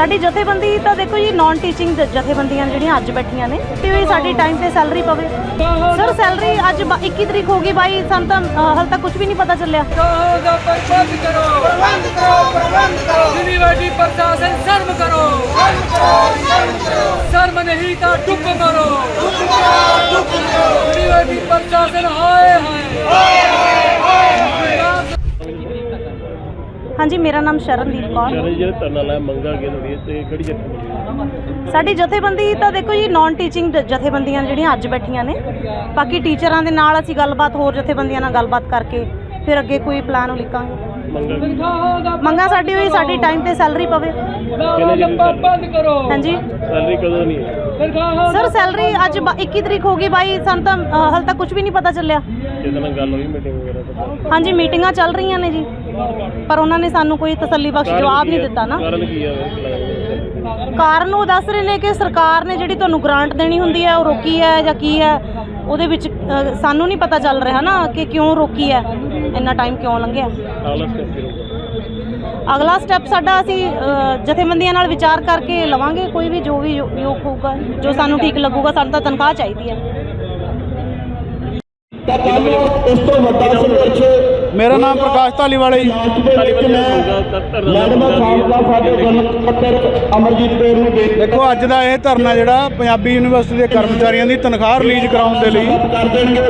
ਸਾਡੀ ਜਥੇਬੰਦੀ ਤਾਂ ਦੇਖੋ ਜੀ ਨਾਨ ਟੀਚਿੰਗ ਜਥੇਬੰਦੀਆਂ ਜਿਹੜੀਆਂ ਅੱਜ ਬੈਠੀਆਂ ਨੇ ਤੇ ਵੀ ਸਾਡੀ ਟਾਈਮ ਤੇ ਸੈਲਰੀ ਪਵੇ। ਸਰ ਸੈਲਰੀ ਅੱਜ ਬ- 21 ਤਰੀਕ ਹੋ ਗਈ ਬਾਈ ਸਾਨੂੰ ਤਾਂ ਹਾਲੇ ਤੱਕ ਕੁਝ ਵੀ ਨਹੀਂ ਪਤਾ ਚੱਲਿਆ। ਕਹੋ ਦਾ ਪ੍ਰਬੰਧ ਕਰੋ। ਪ੍ਰਬੰਧ ਕਰੋ ਪ੍ਰਬੰਧ ਕਰੋ। ਯੂਨੀਵਰਸਿਟੀ ਪ੍ਰਸ਼ਾਸਨ ਸ਼ਰਮ ਕਰੋ। ਸ਼ਰਮ ਕਰੋ ਨਹੀਂ ਤਾਂ ਡੁੱਬ ਮਰੋ ਡੁੱਬ ਮਰੋ ਡੁੱਬ ਮਰੋ ਯੂਨੀਵਰਸਿਟੀ ਪ੍ਰਸ਼ਾਸਨ ਹਾਏ ਹਾਂਜੀ ਮੇਰਾ ਨਾਮ ਸ਼ਰਨਦੀਪ ਕੌਰ। ਯਾਰ ਜਿਹੜੇ ਧਰਨਾ ਲਾਇਆ ਮੰਗਾ ਗਿਆ ਤੁਹਾਡੀ ਤੇ ਕਿਹੜੀ ਜੱਥੇਬੰਦੀ ਸਾਡੀ ਜਥੇਬੰਦੀ ਤਾਂ ਦੇਖੋ ਜੀ ਨਾਨ ਟੀਚਿੰਗ ਜਥੇਬੰਦੀਆਂ ਜਿਹੜੀਆਂ ਅੱਜ ਬੈਠੀਆਂ ਨੇ। ਬਾਕੀ ਟੀਚਰਾਂ ਦੇ ਨਾਲ ਅਸੀਂ ਗੱਲਬਾਤ ਹੋਰ ਜਥੇਬੰਦੀਆਂ ਨਾਲ ਗੱਲਬਾਤ ਕਰਕੇ ਫਿਰ ਅੱਗੇ ਕੋਈ ਪਲਾਨ ਉਲੀਕਾਂਗੇ ਮੰਗਾ ਸਾਡੀ ਹੋਈ ਸਾਡੀ ਟਾਈਮ ਤੇ ਸੈਲਰੀ ਪਵੇ। ਹਾਂਜੀ। ਸੈਲਰੀ ਕਦੋਂ ਨਹੀਂ ਹੈ? ਸਰ ਸੈਲਰੀ ਅੱਜ ਬ- 21 ਤਰੀਕ ਹੋ ਗਈ ਬਾਈ ਸਾਨੂੰ ਤਾਂ ਅ, ਹਾਲੇ ਤੱਕ ਕੁਝ ਵੀ ਨਹੀਂ ਪਤਾ ਚੱਲਿਆ। ਜਿਹਦੇ ਨਾਲ ਗੱਲ ਹੋਈ ਮੀਟਿੰਗ ਵਗੈਰਾ ਤਾਂ ਹਾਂਜੀ ਮੀਟਿੰਗਾਂ ਚੱਲ ਰਹੀਆਂ ਨੇ ਜੀ। ਪਰ ਉਹਨਾਂ ਨੇ ਸਾਨੂੰ ਕੋਈ ਤਸੱਲੀ ਬਖਸ਼ ਜਵਾਬ ਨਹੀਂ ਦਿੱਤਾ ਨਾ। ਕਾਰਨ ਕੀ ਉਹ ਦੱਸ ਰਹੇ ਨੇ ਕਿ ਸਰਕਾਰ ਨੇ ਜਿਹੜੀ ਤੁਹਾਨੂੰ ਗ੍ਰਾਂਟ ਦੇਣੀ ਹੁੰਦੀ ਹੈ ਉਹ ਰੋਕੀ ਹੈ ਜਾਂ ਕੀ ਹੈ ਉਹਦੇ ਵਿੱਚ ਅ, ਸਾਨੂੰ ਨਹੀਂ ਪਤਾ ਚੱਲ ਰਿਹਾ ਨਾ ਕਿ ਕਿਉਂ ਰੋਕੀ ਹੈ ਇੰਨਾ ਟਾਈਮ ਕਿਉਂ ਲੰਘਿਆ। ਅਗਲਾ ਸਟੈਪ ਕੀ ਹੋਊਗਾ? ਅਗਲਾ ਸਟੈਪ ਸਾਡਾ ਅਸੀਂ ਅ, ਜਥੇਬੰਦੀਆਂ ਨਾਲ ਵਿਚਾਰ ਕਰਕੇ ਲਵਾਂਗੇ ਕੋਈ ਵੀ ਜੋ ਵੀ ਯੋ- ਯੋਗ ਹੋਊਗਾ ਜੋ ਸਾਨੂੰ ਠੀਕ ਲੱਗੂਗਾ ਸਾਨੂੰ ਤਾਂ ਤਨਖਾਹ ਚਾਹੀਦੀ ਹੈ। ਤਾਂ ਕੱਲ ਨੂੰ ਇਸ ਤੋਂ ਵੱਡਾ ਸੰਘਰਸ਼ ਮੇਰਾ ਨਾਮ ਪ੍ਰਕਾਸ਼ ਧਾਲੀਵਾਲਾ ਜੀ। ਦੇਖੋ ਅੱਜ ਦਾ ਇਹ ਧਰਨਾ ਜਿਹੜਾ ਪੰਜਾਬੀ ਯੂਨੀਵਰਸਿਟੀ ਦੇ ਕਰਮਚਾਰੀਆਂ ਦੀ ਤਨਖਾਹ ਰਿਲੀਜ਼ ਕਰਾਉਣ ਦੇ ਲਈ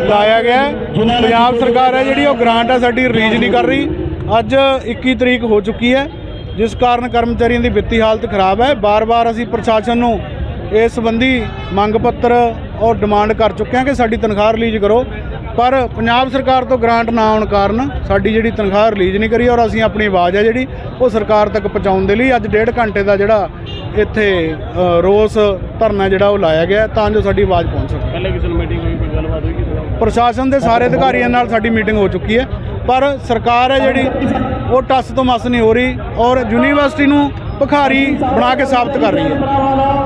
ਲਾਇਆ ਗਿਆ। ਪੰਜਾਬ ਸਰਕਾਰ ਹੈ ਜਿਹੜੀ ਉਹ ਗ੍ਰਾਂਟ ਹੈ ਸਾਡੀ ਰਿਲੀਜ਼ ਨਹੀਂ ਕਰ ਰਹੀ। ਅੱਜ 21 ਤਰੀਕ ਹੋ ਚੁੱਕੀ ਹੈ ਜਿਸ ਕਾਰਨ ਕਰਮਚਾਰੀਆਂ ਦੀ ਵਿੱਤੀ ਹਾਲਤ ਖਰਾਬ ਹੈ। ਬਾਰ-ਬਾਰ ਅਸੀਂ ਪ੍ਰਸ਼ਾਸਨ ਨੂੰ ਇਸ ਸੰਬੰਧੀ ਮੰਗ ਪੱਤਰ ਔਰ ਡਿਮਾਂਡ ਕਰ ਚੁੱਕੇ ਹਾਂ ਕਿ ਸਾਡੀ ਤਨਖਾਹ ਰਿਲੀਜ਼ ਕਰੋ। ਪਰ ਪੰਜਾਬ ਸਰਕਾਰ ਤੋਂ ਗ੍ਰਾਂਟ ਨਾ ਆਉਣ ਕਾਰਨ ਸਾਡੀ ਜਿਹੜੀ ਤਨਖਾਹ ਰਿਲੀਜ਼ ਨਹੀਂ ਕਰੀ ਔਰ ਅਸੀਂ ਆਪਣੀ ਆਵਾਜ਼ ਹੈ ਜਿਹੜੀ ਉਹ ਸਰਕਾਰ ਤੱਕ ਪਹੁੰਚਾਉਣ ਦੇ ਲਈ ਅੱਜ ਡੇਢ ਘੰਟੇ ਦਾ ਜਿਹੜਾ ਇੱਥੇ ਰੋਸ ਧਰਨਾ ਜਿਹੜਾ ਉਹ ਲਾਇਆ ਗਿਆ ਤਾਂ ਜੋ ਸਾਡੀ ਆਵਾਜ਼ ਪਹੁੰਚ ਸਕੇ। ਪਹਿਲੇ ਕਿਸੇ ਮੀਟਿੰਗ ਹੋਈ ਕੋਈ ਗੱਲਬਾਤ ਹੋਈ ਕਿਸੇ ਪ੍ਰਸ਼ਾਸਨ ਦੇ ਸਾਰੇ ਅਧਿਕਾਰੀਆਂ ਨਾਲ ਸਾਡੀ ਮੀਟਿੰਗ ਹੋ ਚੁੱਕੀ ਹੈ ਪਰ ਸਰਕਾਰ ਹੈ ਜਿਹੜੀ ਉਹ ਟੱਸ ਤੋਂ ਮਸ ਨਹੀਂ ਹੋ ਰਹੀ ਔਰ ਯੂਨੀਵਰਸਿਟੀ ਨੂੰ ਭਿਖਾਰੀ ਬਣਾ ਕੇ ਸਾਬਤ ਕਰ ਰਹੀ ਹੈ।